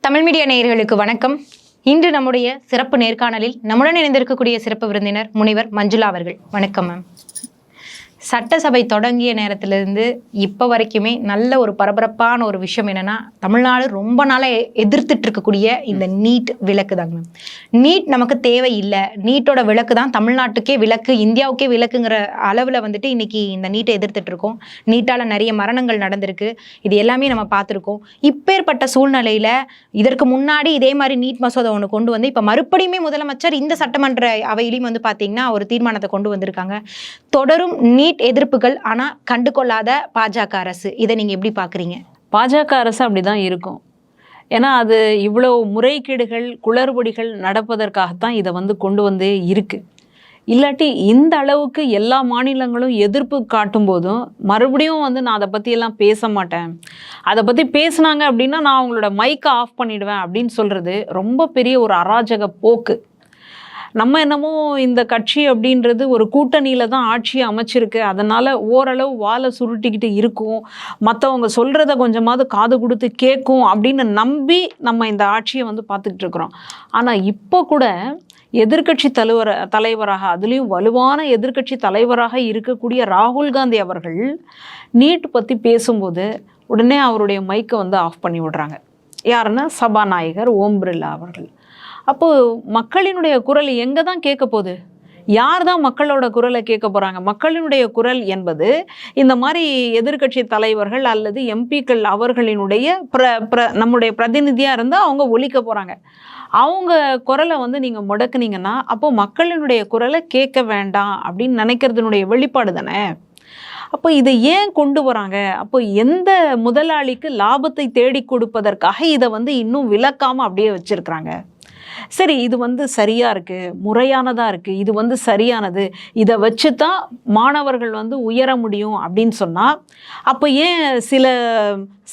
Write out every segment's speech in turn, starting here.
Tamil media நேயர்களுக்கு வணக்கம். இன்று நம்முடைய சிறப்பு நேர்காணலில் நம்முடன் இணைந்திருக்கக்கூடிய சிறப்பு விருந்தினர் முனைவர் மஞ்சுளா அவர்கள். வணக்கம் மேம். சட்டசபை தொடங்கிய நேரத்திலிருந்து இப்போ வரைக்குமே நல்ல ஒரு பரபரப்பான ஒரு விஷயம் என்னன்னா தமிழ்நாடு ரொம்ப நாளாக எதிர்த்துட்டு இருக்கக்கூடிய இந்த நீட் விளக்கு தாங்க மேம். நீட் நமக்கு தேவை இல்லை நீட்டோட விளக்கு தான் தமிழ்நாட்டுக்கே விளக்கு இந்தியாவுக்கே விளக்குங்கிற அளவில் வந்துட்டு இன்னைக்கு இந்த நீட்டை எதிர்த்துட்டு இருக்கோம் நீட்டால் நிறைய மரணங்கள் நடந்திருக்கு. இது எல்லாமே நம்ம பார்த்துருக்கோம். இப்பேற்பட்ட சூழ்நிலையில் இதற்கு முன்னாடி இதே மாதிரி நீட் மசோதா ஒன்று கொண்டு வந்து இப்போ மறுபடியுமே முதலமைச்சர் இந்த சட்டமன்ற அவையிலையும் வந்து பார்த்தீங்கன்னா ஒரு தீர்மானத்தை கொண்டு வந்திருக்காங்க. தொடரும் நீட் எதிர்ப்புகள் ஆனால் கண்டு கொள்ளாத பாஜக அரசு. இதை நீங்கள் எப்படி பார்க்குறீங்க? பாஜக அரசு அப்படிதான் இருக்கும். ஏன்னா அது இவ்வளோ முறைகேடுகள் குளறுபடிகள் நடப்பதற்காகத்தான் இதை வந்து கொண்டு வந்தே இருக்குது இல்லாட்டி இந்த அளவுக்கு எல்லா மாநிலங்களும் எதிர்ப்பு காட்டும் போதும் மறுபடியும் வந்து நான் அதை பற்றியெல்லாம் பேச மாட்டேன். அதை பற்றி பேசுனாங்க அப்படின்னா நான் அவங்களோட மைக்கை ஆஃப் பண்ணிடுவேன் அப்படின்னு சொல்கிறது ரொம்ப பெரிய ஒரு அராஜக போக்கு. நம்ம என்னமோ இந்த கட்சி அப்படின்றது ஒரு கூட்டணியில் தான் ஆட்சியை அமைச்சிருக்கு. அதனால் ஓரளவு வாழை சுருட்டிக்கிட்டு இருக்கும். மற்றவங்க சொல்கிறத கொஞ்சமாவது காது கொடுத்து கேட்கும் அப்படின்னு நம்பி நம்ம இந்த ஆட்சியை வந்து பார்த்துக்கிட்டு இருக்கிறோம். ஆனால் இப்போ கூட எதிர்க்கட்சி தலைவர் தலைவராக அதுலேயும் வலுவான எதிர்க்கட்சி தலைவராக இருக்கக்கூடிய ராகுல் காந்தி அவர்கள் நீட் பற்றி பேசும்போது உடனே அவருடைய மைக்கை வந்து ஆஃப் பண்ணி விடுறாங்க. யாருன்னா சபாநாயகர் ஓம் பிர்லா அவர்கள். அப்போது மக்களினுடைய குரல் எங்கே தான் கேட்க போகுது? யார் தான் மக்களோட குரலை கேட்க போகிறாங்க மக்களினுடைய குரல் என்பது இந்த மாதிரி எதிர்க்கட்சி தலைவர்கள் அல்லது எம்பிக்கள் அவர்களினுடைய பிர பிர நம்முடைய பிரதிநிதியாக இருந்தால் அவங்க ஒழிக்க போகிறாங்க அவங்க குரலை வந்து நீங்கள் முடக்குனீங்கன்னா அப்போ மக்களினுடைய குரலை கேட்க வேண்டாம் அப்படின்னு நினைக்கிறதுனுடைய வெளிப்பாடு தானே? அப்போ இதை ஏன் கொண்டு வராங்க? அப்போ எந்த முதலாளிக்கு லாபத்தை தேடி கொடுப்பதற்காக இதை வந்து இன்னும் விளக்காமல் அப்படியே வச்சுருக்குறாங்க? சரி இது வந்து சரியாக இருக்குது முறையானதாக இருக்குது இது வந்து சரியானது இதை வச்சு தான் மாணவர்கள் வந்து உயர முடியும் அப்படின்னு சொன்னால் அப்போ ஏன் சில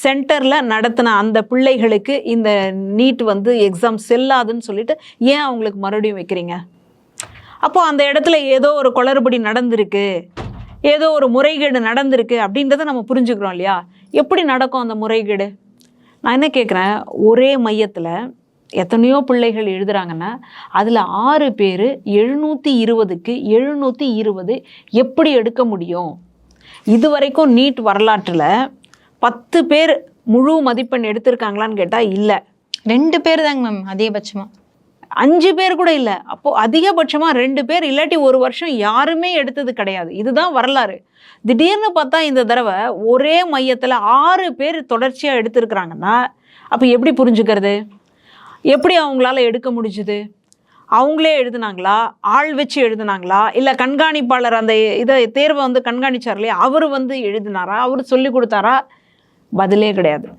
சென்டரில் நடத்தின அந்த பிள்ளைகளுக்கு இந்த நீட் வந்து எக்ஸாம் செல்லாதுன்னு சொல்லிட்டு ஏன் அவங்களுக்கு மறுபடியும் வைக்கிறீங்க? அப்போது அந்த இடத்துல ஏதோ ஒரு குளறுபடி நடந்திருக்கு ஏதோ ஒரு முறைகேடு நடந்திருக்கு அப்படின்றத நம்ம புரிஞ்சுக்கிறோம் இல்லையா? எப்படி நடக்கும் அந்த முறைகேடு? நான் என்ன கேட்குறேன் ஒரே மையத்தில் எத்தனையோ பிள்ளைகள் எழுதுறாங்கன்னா அதில் ஆறு பேர் எழுநூற்றி இருபதுக்கு எழுநூற்றி இருபது எப்படி எடுக்க முடியும்? இது வரைக்கும் நீட் வரலாற்றில் பத்து பேர் முழு மதிப்பெண் எடுத்திருக்காங்களான்னு கேட்டால் இல்லை. ரெண்டு பேர் தாங்க மேம் அதிகபட்சமாக அஞ்சு பேர் கூட இல்லை. அப்போது அதிகபட்சமாக ரெண்டு பேர் இல்லாட்டி ஒரு வருஷம் யாருமே எடுத்தது கிடையாது. இதுதான் வரலாறு. திடீர்னு பார்த்தா இந்த தடவை ஒரே மையத்தில் ஆறு பேர் தொடர்ச்சியாக எடுத்திருக்கிறாங்கன்னா அப்போ எப்படி புரிஞ்சுக்கிறது? எப்படி அவங்களால எடுக்க முடிஞ்சுது? அவங்களே எழுதுனாங்களா? ஆள் வச்சு எழுதுனாங்களா? இல்லை கண்காணிப்பாளர் அந்த இதை தேர்வை வந்து கண்காணிச்சார் இல்லையா? அவர் வந்து எழுதினாரா? அவர் சொல்லி கொடுத்தாரா? பதிலே கிடையாது.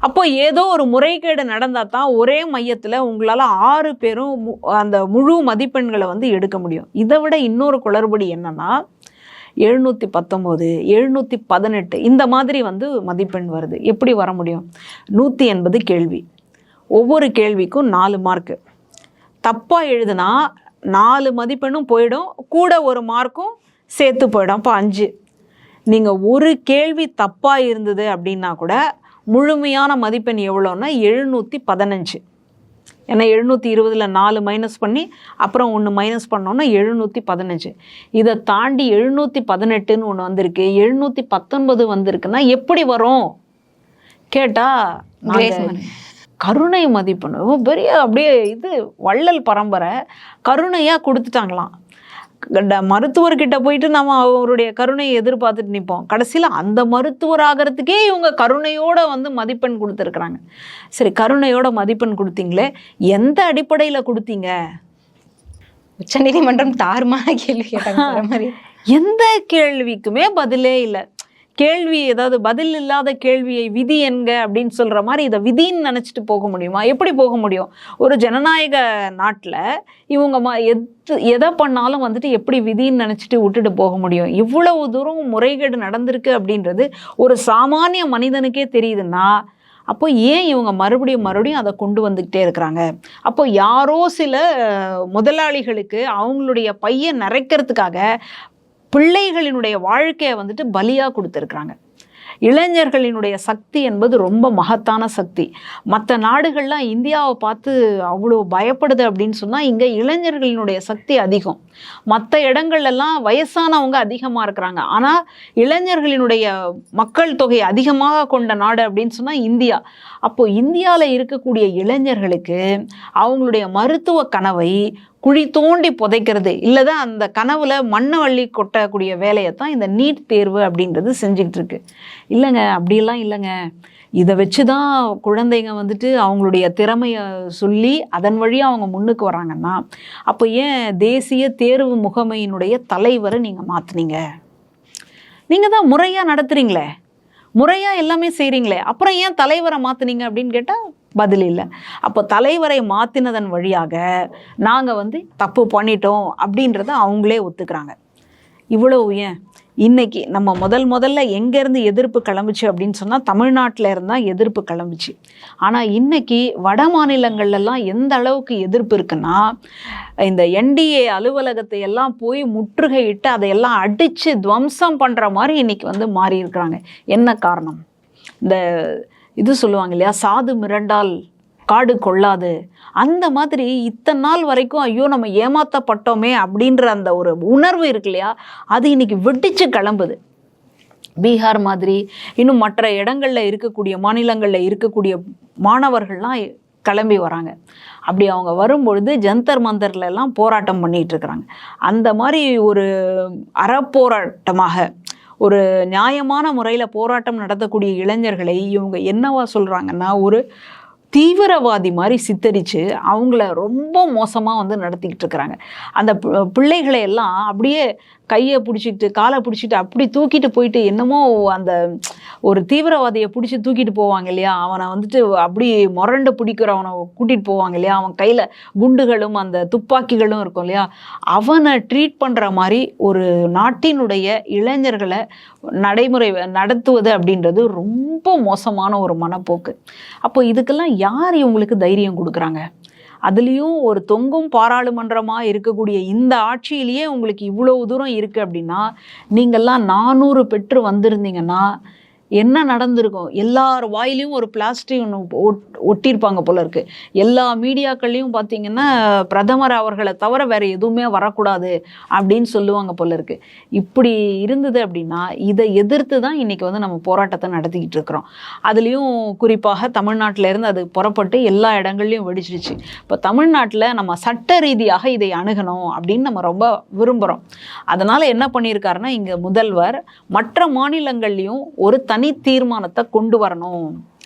அப்போ ஏதோ ஒரு முறைகேடு நடந்தால் தான் ஒரே மையத்தில் உங்களால் ஆறு பேரும் மு- அந்த முழு மதிப்பெண்களை வந்து எடுக்க முடியும். இதை விட இன்னொரு குளறுபடி என்னன்னா எழுநூற்றி பத்தொம்போது எழுநூற்றி பதினெட்டு இந்த மாதிரி வந்து மதிப்பெண் வருது. எப்படி வர முடியும்? நூற்றி எண்பது கேள்வி. ஒவ்வொரு கேள்விக்கும் நாலு மார்க்கு தப்பாக எழுதுனா நாலு மதிப்பெண்ணும் போயிடும். கூட ஒரு மார்க்கும் சேர்த்து போயிடும். அப்போ அஞ்சு. நீங்கள் ஒரு கேள்வி தப்பாக இருந்தது அப்படின்னா கூட முழுமையான மதிப்பெண் எவ்வளோன்னா எழுநூற்றி பதினஞ்சு. ஏன்னா எழுநூற்றி இருபதில் நாலு மைனஸ் பண்ணி அப்புறம் ஒன்று மைனஸ் பண்ணோன்னா எழுநூற்றி பதினஞ்சு. இதை தாண்டி எழுநூற்றி பதினெட்டுன்னு ஒன்று வந்திருக்கு. எழுநூற்றி பத்தொன்பது வந்திருக்குன்னா எப்படி வரும்? கேட்டால் கருணை மதிப்பெண் பெரிய அப்படியே இது வள்ளல் பரம்பரை. கருணையாக கொடுத்துட்டாங்களாம். மருத்துவர்கிட்ட போயிட்டு நம்ம அவருடைய கருணையை எதிர்பார்த்துட்டு நிற்போம் கடைசியில் அந்த மருத்துவர் ஆகிறதுக்கே இவங்க கருணையோட வந்து மதிப்பெண் கொடுத்துருக்குறாங்க. சரி கருணையோட மதிப்பெண் கொடுத்தீங்களே. எந்த அடிப்படையில் கொடுத்தீங்க? உச்சநீதிமன்றம் தாறுமான கேள்வி கேட்டாங்க மாதிரி. எந்த கேள்விக்குமே பதிலே இல்லை. கேள்வி ஏதாவது பதில் இல்லாத கேள்வியை விதி என்க அப்படின்னு சொல்கிற மாதிரி இதை விதின்னு நினச்சிட்டு போக முடியுமா? எப்படி போக முடியும்? ஒரு ஜனநாயக நாட்டில் இவங்க ம எது எதை பண்ணாலும் வந்துட்டு எப்படி விதின்னு நினச்சிட்டு விட்டுட்டு போக முடியும்? இவ்வளவு தூரம் முறைகேடு நடந்திருக்கு அப்படின்றது ஒரு சாமானிய மனிதனுக்கே தெரியுதுன்னா அப்போ ஏன் இவங்க மறுபடியும் மறுபடியும் அதை கொண்டு வந்துக்கிட்டே இருக்கிறாங்க? அப்போ யாரோ சில முதலாளிகளுக்கு அவங்களுடைய பையன் நிறைக்கிறதுக்காக பிள்ளைகளினுடைய வாழ்க்கையை வந்துட்டு பலியாக கொடுத்துருக்குறாங்க. இளைஞர்களினுடைய சக்தி என்பது ரொம்ப மகத்தான சக்தி. மற்ற நாடுகள்லாம் இந்தியாவை பார்த்து அவ்வளோ பயப்படுது அப்படின்னு சொன்னால் இங்கே இளைஞர்களினுடைய சக்தி அதிகம். மற்ற இடங்கள்லாம் வயசானவங்க அதிகமாக இருக்கிறாங்க. ஆனால் இளைஞர்களினுடைய மக்கள் தொகை அதிகமாக கொண்ட நாடு அப்படின்னு சொன்னால் இந்தியா. அப்போது இந்தியாவில் இருக்கக்கூடிய இளைஞர்களுக்கு அவங்களுடைய மருத்துவ கனவை குழி தோண்டி புதைக்கிறது. இல்லை தான் அந்த கனவுல மண்ணை வள்ளி கொட்டக்கூடிய வேலையை தான் இந்த நீட் தேர்வு அப்படின்றது செஞ்சுக்கிட்டு இருக்கு இல்லைங்க அப்படிலாம் இல்லைங்க. இதை வச்சு தான் குழந்தைங்க வந்துட்டு அவங்களுடைய திறமையை சொல்லி அதன் வழியாக அவங்க முன்னுக்கு வராங்கன்னா அப்போ ஏன் தேசிய தேர்வு முகமையினுடைய தலைவரை நீங்கள் மாற்றுனீங்க நீங்கள் தான் முறையாக நடத்துகிறீங்களே முறையாக எல்லாமே செய்கிறீங்களே அப்புறம் ஏன் தலைவரை மாற்றுனீங்க அப்படின்னு கேட்டால் பதில் இல்லை. அப்போ தலைவரை மாற்றினதன் வழியாக நாங்கள் வந்து தப்பு பண்ணிட்டோம் அப்படின்றத அவங்களே ஒத்துக்கிறாங்க. இவ்வளவு ஏன்? இன்னைக்கு நம்ம முதல் முதல்ல எங்கேருந்து எதிர்ப்பு கிளம்பிச்சு அப்படின்னு சொன்னால் தமிழ்நாட்டில் இருந்தால் எதிர்ப்பு கிளம்புச்சு. ஆனால் இன்னைக்கு வட மாநிலங்கள்லாம் எந்த அளவுக்கு எதிர்ப்பு இருக்குன்னா இந்த என்டிஏ அலுவலகத்தை எல்லாம் போய் முற்றுகையிட்டு அதையெல்லாம் அடித்து துவம்சம் பண்ணுற மாதிரி இன்னைக்கு வந்து மாறி இருக்கிறாங்க என்ன காரணம்? இந்த இது சொல்லுவாங்க இல்லையா? சாது மிரண்டால் காடு கொள்ளாது. அந்த மாதிரி இத்தனை நாள் வரைக்கும் ஐயோ நம்ம ஏமாத்தப்பட்டோமே அப்படின்ற அந்த ஒரு உணர்வு இருக்கு இல்லையா? அது இன்னைக்கு வெடிச்சு கிளம்புது. பீகார் மாதிரி இன்னும் மற்ற இடங்களில் இருக்கக்கூடிய மாநிலங்களில் இருக்கக்கூடிய மாணவர்கள்லாம் கிளம்பி வராங்க. அப்படி அவங்க வரும்பொழுது ஜந்தர் மந்தர்ல போராட்டம் பண்ணிகிட்டு இருக்கிறாங்க. அந்த மாதிரி ஒரு அறப்போராட்டமாக ஒரு நியாயமான முறையில் போராட்டம் நடத்தக்கூடிய இளைஞர்களை இவங்க என்னவா சொல்கிறாங்கன்னா ஒரு தீவிரவாதி மாதிரி சித்தரித்து அவங்கள ரொம்ப மோசமாக வந்து நடத்திக்கிட்டு இருக்கிறாங்க. அந்த பிள்ளைகளை எல்லாம் அப்படியே கையை பிடிச்சிக்கிட்டு காலை பிடிச்சிட்டு அப்படி தூக்கிட்டு போயிட்டு என்னமோ அந்த ஒரு தீவிரவாதியை பிடிச்சி தூக்கிட்டு போவாங்க இல்லையா? அவனை வந்துட்டு அப்படி முரண்டு பிடிக்கிறவனை கூட்டிகிட்டு போவாங்க இல்லையா? அவன் கையில் குண்டுகளும் அந்த துப்பாக்கிகளும் இருக்கும் இல்லையா? அவனை ட்ரீட் பண்ணுற மாதிரி ஒரு நாட்டினுடைய இளைஞர்களை நடைமுறை நடத்துவது அப்படின்றது ரொம்ப மோசமான ஒரு மனப்போக்கு. அப்போ இதுக்கெல்லாம் யார் இவங்களுக்கு தைரியம் கொடுக்குறாங்க? அதுலேயும் ஒரு தொங்கும் பாராளுமன்றமாக இருக்கக்கூடிய இந்த ஆட்சியிலேயே உங்களுக்கு இவ்வளவு தூரம் இருக்குது அப்படின்னா நீங்கள்லாம் நானூறு பெற்று வந்திருந்தீங்கன்னா என்ன நடந்திருக்கும்? எல்லார் வாயிலையும் ஒரு பிளாஸ்டிக் ஒன்று ஒட் ஒட்டியிருப்பாங்க போல இருக்கு. எல்லா மீடியாக்கள்லையும் பார்த்தீங்கன்னா பிரதமர் அவர்களை தவிர வேற எதுவுமே வரக்கூடாது அப்படின்னு சொல்லுவாங்க போல இருக்கு. இப்படி இருந்தது அப்படின்னா இதை எதிர்த்து தான் இன்னைக்கு வந்து நம்ம போராட்டத்தை நடத்திக்கிட்டு இருக்கிறோம். அதுலேயும் குறிப்பாக தமிழ்நாட்டிலேருந்து அது புறப்பட்டு எல்லா இடங்கள்லையும் வெடிச்சிருச்சு. இப்போ தமிழ்நாட்டில் நம்ம சட்ட ரீதியாக இதை அணுகணும் அப்படின்னு நம்ம ரொம்ப விரும்புகிறோம் அதனால் என்ன பண்ணியிருக்காருன்னா இங்கே முதல்வர் மற்ற மாநிலங்கள்லையும் ஒரு தனி தனி தீர்மானத்தை கொண்டு வரணும்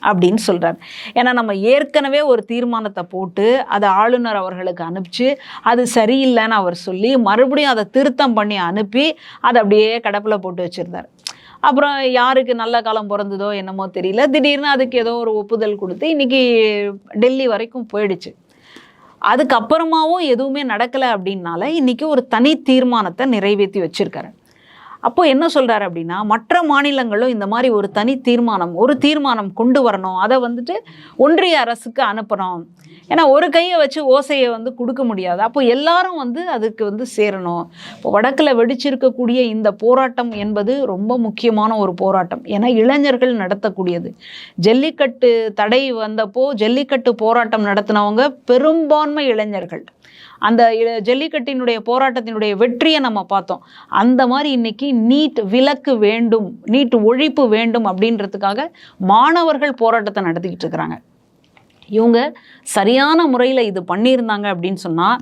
அப்படின்னு சொல்கிறார் ஏன்னா நம்ம ஏற்கனவே ஒரு தீர்மானத்தை போட்டு அதை ஆளுநர் அவர்களுக்கு அனுப்பிச்சு அது சரியில்லைன்னு அவர் சொல்லி மறுபடியும் அதை திருத்தம் பண்ணி அனுப்பி அதை அப்படியே கடப்பில் போட்டு வச்சுருந்தார். அப்புறம் யாருக்கு நல்ல காலம் பிறந்ததோ என்னமோ தெரியல. திடீர்னு அதுக்கு ஏதோ ஒரு ஒப்புதல் கொடுத்து இன்றைக்கி டெல்லி வரைக்கும் போயிடுச்சு. அதுக்கப்புறமாவும் எதுவுமே நடக்கலை அப்படின்னால இன்றைக்கி ஒரு தனி தீர்மானத்தை நிறைவேற்றி வச்சிருக்காரு. அப்போ என்ன சொல்கிறாரு அப்படின்னா மற்ற மாநிலங்களும் இந்த மாதிரி ஒரு தனி தீர்மானம் ஒரு தீர்மானம் கொண்டு வரணும். அதை வந்துட்டு ஒன்றிய அரசுக்கு அனுப்பணும். ஏன்னா ஒரு கையை வச்சு ஓசையை வந்து கொடுக்க முடியாது. அப்போ எல்லாரும் வந்து அதுக்கு வந்து சேரணும். இப்போ வடக்கில் வெடிச்சிருக்கக்கூடிய இந்த போராட்டம் என்பது ரொம்ப முக்கியமான ஒரு போராட்டம். ஏன்னா இளைஞர்கள் நடத்தக்கூடியது. ஜல்லிக்கட்டு தடை வந்தப்போ ஜல்லிக்கட்டு போராட்டம் நடத்தினவங்க பெரும்பான்மை இளைஞர்கள். அந்த இ- ஜல்லிக்கட்டினுடைய போராட்டத்தினுடைய வெற்றியை நம்ம பார்த்தோம். அந்த மாதிரி இன்னைக்கு நீட் விலக்கு வேண்டும் நீட் ஒழிப்பு வேண்டும் அப்படின்றதுக்காக மாணவர்கள் போராட்டத்தை நடத்திக்கிட்டு இருக்கிறாங்க. இவங்க சரியான முறையில் இது பண்ணியிருந்தாங்க அப்படின்னு சொன்னால்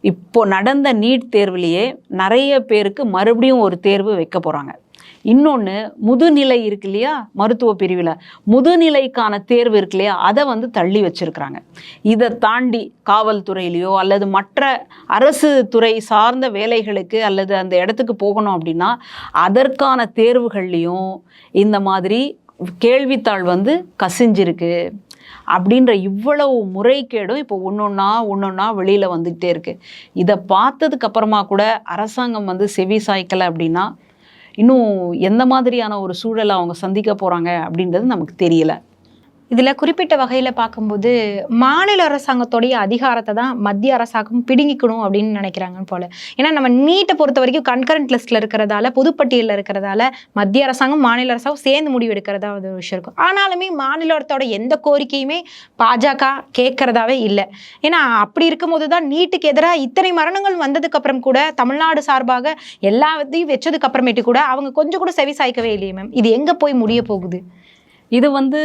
இப்போ நடந்த நீட் தேர்விலேயே நிறைய பேருக்கு மறுபடியும் ஒரு தேர்வு வைக்க போகிறாங்க இன்னொன்று முதுநிலை இருக்கு இல்லையா? மருத்துவ பிரிவில். முதுநிலைக்கான தேர்வு இருக்கு இல்லையா? அதை வந்து தள்ளி வச்சிருக்கிறாங்க. இதை தாண்டி காவல்துறையிலையோ அல்லது மற்ற அரசு துறை சார்ந்த வேலைகளுக்கு அல்லது அந்த இடத்துக்கு போகணும் அப்படின்னா அதற்கான தேர்வுகள்லையும் இந்த மாதிரி கேள்வித்தாள் வந்து கசிஞ்சிருக்கு அப்படின்ற இவ்வளவு முறைகேடும் இப்போ ஒன்று ஒன்றா வெளியில் வந்துக்கிட்டே இருக்குது இதை பார்த்ததுக்கு அப்புறமா கூட அரசாங்கம் வந்து செவி சாய்க்கலை அப்படின்னா இன்னும் எந்த மாதிரியான ஒரு சூழலை அவங்க சந்திக்க போகிறாங்க அப்படின்றது நமக்கு தெரியலை. இதில் குறிப்பிட்ட வகையில் பார்க்கும்போது மாநில அரசாங்கத்தோடைய அதிகாரத்தை தான் மத்திய அரசாங்கம் பிடுங்கிக்கணும் அப்படின்னு நினைக்கிறாங்க போல. ஏன்னா நம்ம நீட்டை பொறுத்த வரைக்கும் கன்கரண்ட் லிஸ்ட்டில் இருக்கிறதால பொதுப்பட்டியலில் இருக்கிறதால மத்திய அரசாங்கம் மாநில அரசாங்கம் சேர்ந்து முடிவு எடுக்கிறதா ஒரு விஷயம் இருக்கும். ஆனாலுமே மாநிலத்தோட எந்த கோரிக்கையுமே பாஜக கேட்கறதாவே இல்லை. ஏன்னா அப்படி இருக்கும்போது தான் நீட்டுக்கு எதிராக இத்தனை மரணங்கள் வந்ததுக்கு அப்புறம் கூட தமிழ்நாடு சார்பாக எல்லாத்தையும் வச்சதுக்கு அப்புறமேட்டு கூட அவங்க கொஞ்சம் கூட செவி சாய்க்கவே இல்லையே மேம். இது எங்கே போய் முடிய போகுது? இது வந்து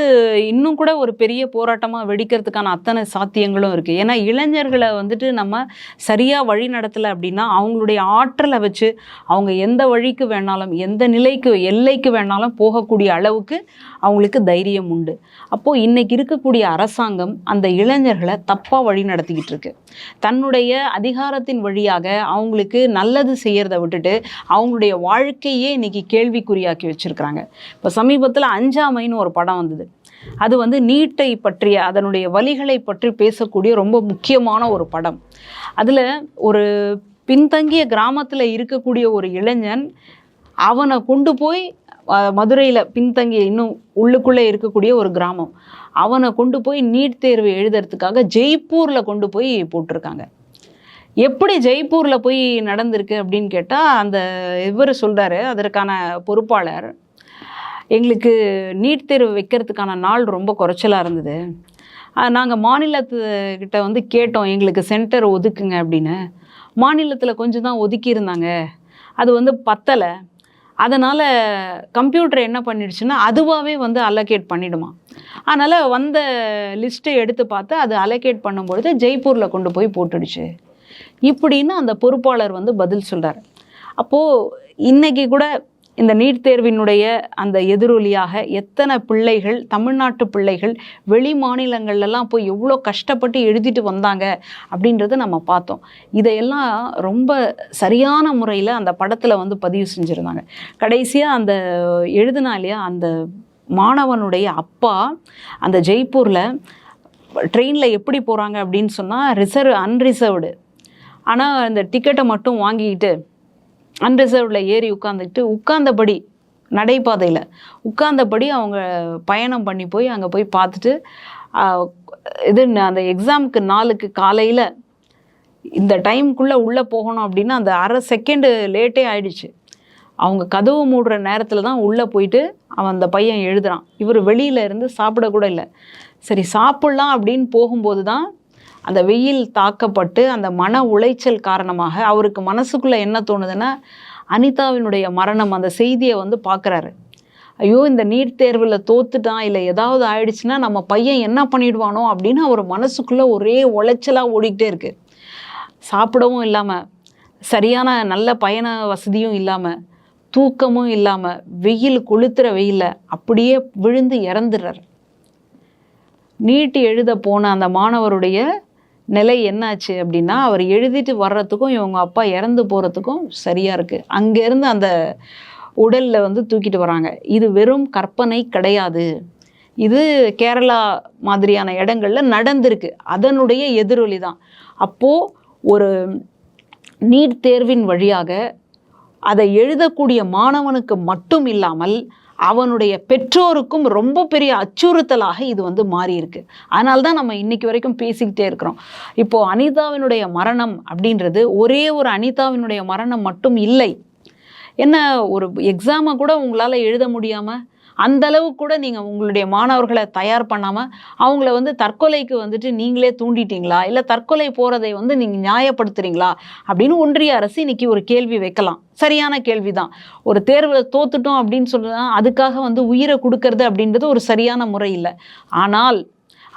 இன்னும் கூட ஒரு பெரிய போராட்டமாக வெடிக்கிறதுக்கான அத்தனை சாத்தியங்களும் இருக்குது ஏன்னா இளைஞர்களை வந்துட்டு நம்ம சரியாக வழி நடத்தலை அப்படின்னா அவங்களுடைய ஆற்றலை வச்சு அவங்க எந்த வழிக்கு வேணாலும் எந்த நிலைக்கு எல்லைக்கு வேணாலும் போகக்கூடிய அளவுக்கு அவங்களுக்கு தைரியம் உண்டு. அப்போது இன்னைக்கு இருக்கக்கூடிய அரசாங்கம் அந்த இளைஞர்களை தப்பாக வழி நடத்திக்கிட்டு இருக்கு. தன்னுடைய அதிகாரத்தின் வழியாக அவங்களுக்கு நல்லது செய்யறத விட்டுட்டு அவங்களுடைய வாழ்க்கையே இன்னைக்கு கேள்விக்குறியாக்கி வச்சிருக்கிறாங்க. இப்போ சமீபத்தில் அஞ்சாமைன்னு ஒரு படம் வந்தது. அது வந்து நீட்டை பற்றிய அதனுடைய வழிகளை பற்றி பேசக்கூடிய ரொம்ப முக்கியமான ஒரு படம். அதில் ஒரு பின்தங்கிய கிராமத்தில் இருக்கக்கூடிய ஒரு இளைஞன் அவனை கொண்டு போய் மதுரையில் பின்தங்கிய இன்னும் உள்ளுக்குள்ளே இருக்கக்கூடிய ஒரு கிராமம். அவனை கொண்டு போய் நீட் தேர்வு எழுதுறதுக்காக ஜெய்ப்பூரில் கொண்டு போய் போட்டிருக்காங்க. எப்படி ஜெய்ப்பூரில் போய் நடந்திருக்கு அப்படின்னு கேட்டால் அந்த இவர் சொல்கிறாரு அதற்கான பொறுப்பாளர் எங்களுக்கு நீட் தேர்வு வைக்கிறதுக்கான நாள் ரொம்ப குறைச்சலாக இருந்தது. நாங்கள் மாநிலத்துக்கிட்ட வந்து கேட்டோம் எங்களுக்கு சென்டர் ஒதுக்குங்க அப்படின்னு. மாநிலத்தில் கொஞ்சம் தான் ஒதுக்கியிருந்தாங்க அது வந்து பத்தலை. அதனால் கம்ப்யூட்டர் என்ன பண்ணிடுச்சுன்னா அதுவாகவே வந்து அலோகேட் பண்ணிடுமா. அதனால் வந்த லிஸ்ட்டை எடுத்து பார்த்து அது அலோகேட் பண்ணும்பொழுது ஜெய்ப்பூரில் கொண்டு போய் போட்டுடுச்சு. இப்படின்னு அந்த பொறுப்பாளர் வந்து பதில் சொல்கிறார் அப்போது இன்றைக்கி கூட இந்த நீட் தேர்வினுடைய அந்த எதிரொலியாக எத்தனை பிள்ளைகள் தமிழ்நாட்டு பிள்ளைகள் வெளி மாநிலங்கள்லாம் போய் எவ்வளோ கஷ்டப்பட்டு எழுதிட்டு வந்தாங்க அப்படின்றத நம்ம பார்த்தோம். இதையெல்லாம் ரொம்ப சரியான முறையில் அந்த படத்தில் வந்து பதிவு செஞ்சுருந்தாங்க. கடைசியாக அந்த எழுதினாலேயே அந்த மாணவனுடைய அப்பா அந்த ஜெய்ப்பூரில் ட்ரெயினில் எப்படி போகிறாங்க அப்படின்னு சொன்னால் ரிசர்வ் அன்ரிசர்வ்டு ஆனால் அந்த டிக்கெட்டை மட்டும் வாங்கிக்கிட்டு அன்ரிசர்வில் ஏறி உட்காந்துக்கிட்டு உட்கார்ந்தபடி நடைபாதையில் உட்கார்ந்தபடி அவங்க பயணம் பண்ணி போய் அங்கே போய் பார்த்துட்டு இது அந்த எக்ஸாமுக்கு நாளுக்கு காலையில் இந்த டைமுக்குள்ளே உள்ளே போகணும் அப்படின்னா அந்த அரை செகண்டு லேட்டே ஆயிடுச்சு. அவங்க கதவு மூடுற நேரத்தில் தான் உள்ளே போயிட்டு அவன் அந்த பையன் எழுதுறான். இவர் வெளியில இருந்து சாப்பிடக்கூட இல்லை. சரி சாப்பிட்லாம் அப்படின்னு போகும்போது தான் அந்த வெயில் தாக்கப்பட்டு அந்த மன உளைச்சல் காரணமாக அவருக்கு மனசுக்குள்ளே என்ன தோணுதுன்னா அனிதாவினுடைய மரணம் அந்த செய்தியை வந்து பார்க்குறாரு. ஐயோ இந்த நீட் தேர்வில் தோத்துட்டான் இல்லை ஏதாவது ஆயிடுச்சுன்னா நம்ம பையன் என்ன பண்ணிடுவானோ அப்படின்னு அவர் மனசுக்குள்ளே ஒரே உளைச்சலாக ஓடிக்கிட்டே இருக்குது சாப்பிடவும் இல்லாமல் சரியான நல்ல பயண வசதியும் இல்லாமல் தூக்கமும் இல்லாமல் வெயில் கொளுத்துற வெயிலில் அப்படியே விழுந்து இறந்துடுறார். நீட்டு எழுத போன அந்த மாணவருடைய நிலை என்னாச்சு அப்படின்னா அவர் எழுதிட்டு வர்றதுக்கும் இவங்க அப்பா இறந்து போகிறதுக்கும் சரியாக இருக்குது அங்கேருந்து அந்த உடலில் வந்து தூக்கிட்டு வராங்க. இது வெறும் கற்பனை கிடையாது. இது கேரளா மாதிரியான இடங்களில் நடந்திருக்கு. அதனுடைய எதிரொலி தான். அப்போது ஒரு நீட் தேர்வின் வழியாக அதை எழுதக்கூடிய மாணவனுக்கு மட்டும் இல்லாமல் அவனுடைய பெற்றோருக்கும் ரொம்ப பெரிய அச்சுறுத்தலாக இது வந்து மாறியிருக்கு. அதனால தான் நம்ம இன்னைக்கு வரைக்கும் பேசிக்கிட்டே இருக்கிறோம். இப்போ அனிதாவினுடைய மரணம் அப்படின்றது ஒரே ஒரு அனிதாவினுடைய மரணம் மட்டும் இல்லை. என்ன ஒரு எக்ஸாமை கூட உங்களால் எழுத முடியாமல் அந்த அளவு கூட நீங்கள் உங்களுடைய மாணவர்களை தயார் பண்ணாமல் அவங்கள வந்து தற்கொலைக்கு வந்துட்டு நீங்களே தூண்டிட்டீங்களா? இல்லை தற்கொலை போகிறதை வந்து நீங்கள் நியாயப்படுத்துறீங்களா? அப்படின்னு ஒன்றிய அரசு இன்னைக்கு ஒரு கேள்வி வைக்கலாம். சரியான கேள்வி தான் ஒரு தேர்வில் தோத்துட்டோம் அப்படின்னு சொல்லுனா அதுக்காக வந்து உயிரை கொடுக்கறது அப்படின்றது ஒரு சரியான முறை இல்லை. ஆனால்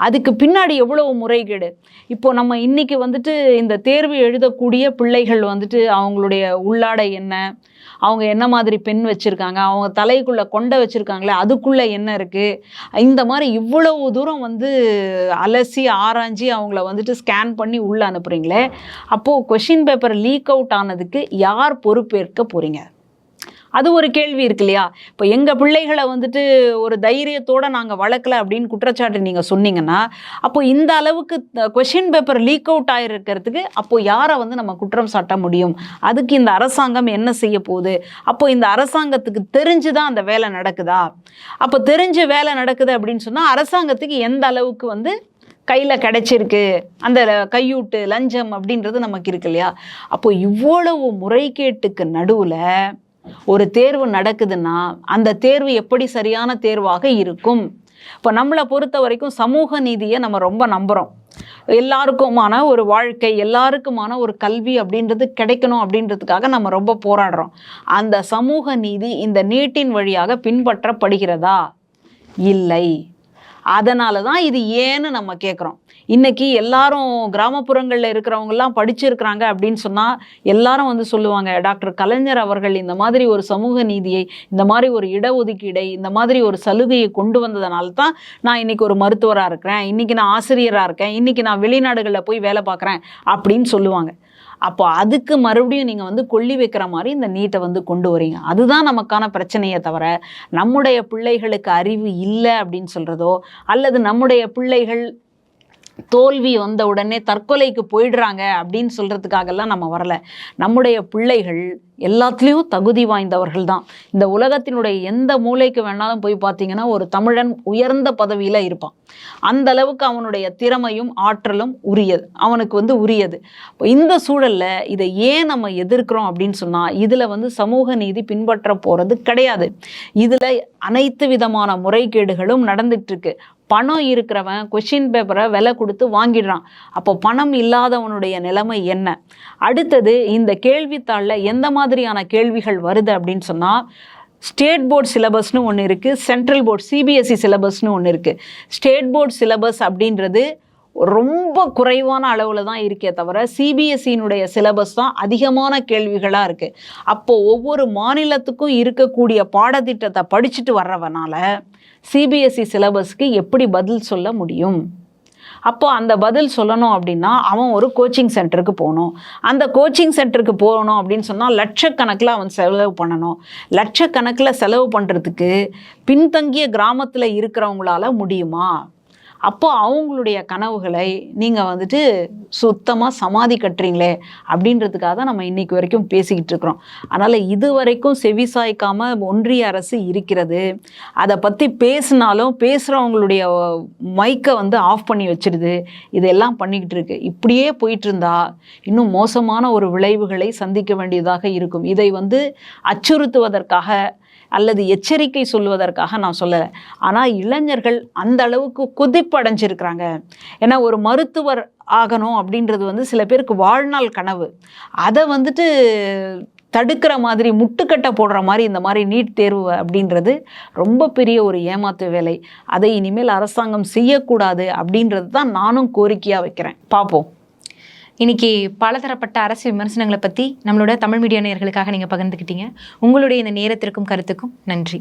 அதுக்கு பின்னாடி எவ்வளவு முறைகேடு? இப்போ நம்ம இன்னைக்கு வந்துட்டு இந்த தேர்வு எழுதக்கூடிய பிள்ளைகள் வந்துட்டு அவங்களுடைய உள்ளாடை என்ன? அவங்க என்ன மாதிரி பெண் வச்சுருக்காங்க? அவங்க தலைக்குள்ளே கொண்டை வச்சுருக்காங்களே அதுக்குள்ளே என்ன இருக்குது இந்த மாதிரி இவ்வளவு தூரம் வந்து அலசி ஆராய்ஞ்சி அவங்கள வந்துட்டு ஸ்கேன் பண்ணி உள்ளே அனுப்புகிறீங்களே அப்போது கொஷின் பேப்பர் லீக் அவுட் ஆனதுக்கு யார் பொறுப்பேற்க போகிறீங்க அது ஒரு கேள்வி இருக்கு இல்லையா? இப்போ எங்கள் பிள்ளைகளை வந்துட்டு ஒரு தைரியத்தோடு நாங்கள் வளர்க்கல அப்படின்னு குற்றச்சாட்டு நீங்கள் சொன்னீங்கன்னா அப்போ இந்த அளவுக்கு கொஷின் பேப்பர் லீக் அவுட் ஆகிருக்கிறதுக்கு அப்போது யாரை வந்து நம்ம குற்றம் சாட்ட முடியும்? அதுக்கு இந்த அரசாங்கம் என்ன செய்ய போகுது? அப்போ இந்த அரசாங்கத்துக்கு தெரிஞ்சு தான் அந்த வேலை நடக்குதா? அப்போ தெரிஞ்சு வேலை நடக்குது அப்படின்னு சொன்னால் அரசாங்கத்துக்கு எந்த அளவுக்கு வந்து கையில் கிடைச்சிருக்கு? அந்த கையூட்டு லஞ்சம் அப்படின்றது நமக்கு இருக்கு இல்லையா? அப்போ இவ்வளவு முறைகேட்டுக்கு நடுவில் ஒரு தேர்வு நடக்குதுன்னா அந்த தேர்வு எப்படி சரியான தேர்வாக இருக்கும்? இப்போ நம்மளை பொறுத்த வரைக்கும் சமூக நீதியை நம்ம ரொம்ப நம்புகிறோம் எல்லாருக்குமான ஒரு வாழ்க்கை எல்லாருக்குமான ஒரு கல்வி அப்படின்றது கிடைக்கணும் அப்படின்றதுக்காக நம்ம ரொம்ப போராடுறோம். அந்த சமூக நீதி இந்த நீட்டின் வழியாக பின்பற்றப்படுகிறதா? இல்லை. அதனால தான் இது ஏன்னு நம்ம கேட்குறோம் இன்னைக்கு எல்லாரும் கிராமப்புறங்களில் இருக்கிறவங்கெல்லாம் படிச்சிருக்கிறாங்க அப்படின்னு சொன்னால் எல்லாரும் வந்து சொல்லுவாங்க டாக்டர் கலைஞர் அவர்கள் இந்த மாதிரி ஒரு சமூக நீதியை இந்த மாதிரி ஒரு இடஒதுக்கீடை இந்த மாதிரி ஒரு சலுகையை கொண்டு வந்ததுனால தான் நான் இன்னைக்கு ஒரு மருத்துவராக இருக்கிறேன் இன்னைக்கு நான் ஆசிரியராக இருக்கேன் இன்னைக்கு நான் வெளிநாடுகளில் போய் வேலை பார்க்குறேன் அப்படின்னு சொல்லுவாங்க. அப்போ அதுக்கு மறுபடியும் நீங்கள் வந்து கொல்லி வைக்கிற மாதிரி இந்த நீட்டை வந்து கொண்டு வரீங்க. அதுதான் நமக்கான பிரச்சனையை தவிர நம்முடைய பிள்ளைகளுக்கு அறிவு இல்லை அப்படின்னு சொல்கிறதோ அல்லது நம்முடைய பிள்ளைகள் தோல்வி வந்த உடனே தற்கொலைக்கு போயிடுறாங்க அப்படின்னு சொல்கிறதுக்காகலாம் நம்ம வரல. நம்முடைய பிள்ளைகள் எல்லாத்துலேயும் தகுதி வாய்ந்தவர்கள் தான். இந்த உலகத்தினுடைய எந்த மூலைக்கு வேணாலும் போய் பார்த்தீங்கன்னா ஒரு தமிழன் உயர்ந்த பதவியில் இருப்பான். அந்த அளவுக்கு அவனுடைய திறமையும் ஆற்றலும் உரியது. அவனுக்கு வந்து உரியது. இப்போ இந்த சூழல்ல இதை ஏன் நம்ம எதிர்க்கிறோம் அப்படின்னு சொன்னால் இதில் வந்து சமூக நீதி பின்பற்ற போகிறது கிடையாது. இதில் அனைத்து விதமான முறைகேடுகளும் நடந்துட்டு இருக்கு. பணம் இருக்கிறவன் கொஷின் பேப்பரை விலை கொடுத்து வாங்கிடுறான். அப்போ பணம் இல்லாதவனுடைய நிலைமை என்ன? அடுத்தது இந்த கேள்வித்தாளில் எந்த மாதிரியான கேள்விகள் வருது அப்படின்னு சொன்னால் ஸ்டேட் போர்ட் சிலபஸ்னு ஒன்று இருக்குது சென்ட்ரல் போர்ட் சிபிஎஸ்சி சிலபஸ்னு ஒன்று இருக்குது ஸ்டேட் போர்ட் சிலபஸ் அப்படின்றது ரொம்ப குறைவான அளவில் தான் இருக்கே தவிர சிபிஎஸ்சியினுடைய சிலபஸ் தான் அதிகமான கேள்விகளாக இருக்குது அப்போது ஒவ்வொரு மாநிலத்துக்கும் இருக்கக்கூடிய பாடத்திட்டத்தை படிச்சுட்டு வர்றவனால சிபிஎஸ்சி சிலபஸ்க்கு எப்படி பதில் சொல்ல முடியும்? அப்போது அந்த பதில் சொல்லணும் அப்படின்னா அவன் ஒரு கோச்சிங் சென்டருக்கு போகணும். அந்த கோச்சிங் சென்டருக்கு போகணும் அப்படின்னு சொன்னால் லட்சக்கணக்கில் அவன் செலவு பண்ணணும். லட்சக்கணக்கில் செலவு பண்ணுறதுக்கு பின்தங்கிய கிராமத்தில் இருக்கிறவங்களால முடியுமா? அப்போ அவங்களுடைய கனவுகளை நீங்கள் வந்துட்டு சுத்தமாக சமாதி கட்டுறீங்களே அப்படின்றதுக்காக தான் நம்ம இன்னைக்கு வரைக்கும் பேசிக்கிட்டு இருக்கிறோம். அதனால் இது வரைக்கும் செவிசாய்க்காமல் ஒன்றிய அரசு இருக்கிறது. அதை பற்றி பேசினாலும் பேசுகிறவங்களுடைய மைக்கை வந்து ஆஃப் பண்ணி வச்சிடுது இதெல்லாம் பண்ணிக்கிட்டு இருக்கு. இப்படியே போயிட்டு இருந்தா இன்னும் மோசமான ஒரு விளைவுகளை சந்திக்க வேண்டியதாக இருக்கும். இதை வந்து அச்சுறுத்துவதற்காக அல்லது எச்சரிக்கை சொல்வதற்காக நான் சொல்லலை. ஆனால் இளைஞர்கள் அந்த அளவுக்கு கொதிப்படைஞ்சிருக்கிறாங்க. ஏன்னா ஒரு மருத்துவர் ஆகணும் அப்படின்றது வந்து சில பேருக்கு வாழ்நாள் கனவு. அதை வந்துட்டு தடுக்கிற மாதிரி முட்டுக்கட்டை போடுற மாதிரி இந்த மாதிரி நீட் தேர்வு அப்படின்றது ரொம்ப பெரிய ஒரு ஏமாத்து வேலை. அதை இனிமேல் அரசாங்கம் செய்யக்கூடாது அப்படின்றது தான் நானும் கோரிக்கையாக வைக்கிறேன். பார்ப்போம் இன்னைக்கு பலதரப்பட்ட அரசு விமர்சனங்களை பற்றி நம்மளோட தமிழ் மீடியா நேர்களுக்காக நீங்கள் பகிர்ந்துக்கிட்டீங்க உங்களுடைய இந்த நேரத்திற்கும் கருத்துக்கும் நன்றி.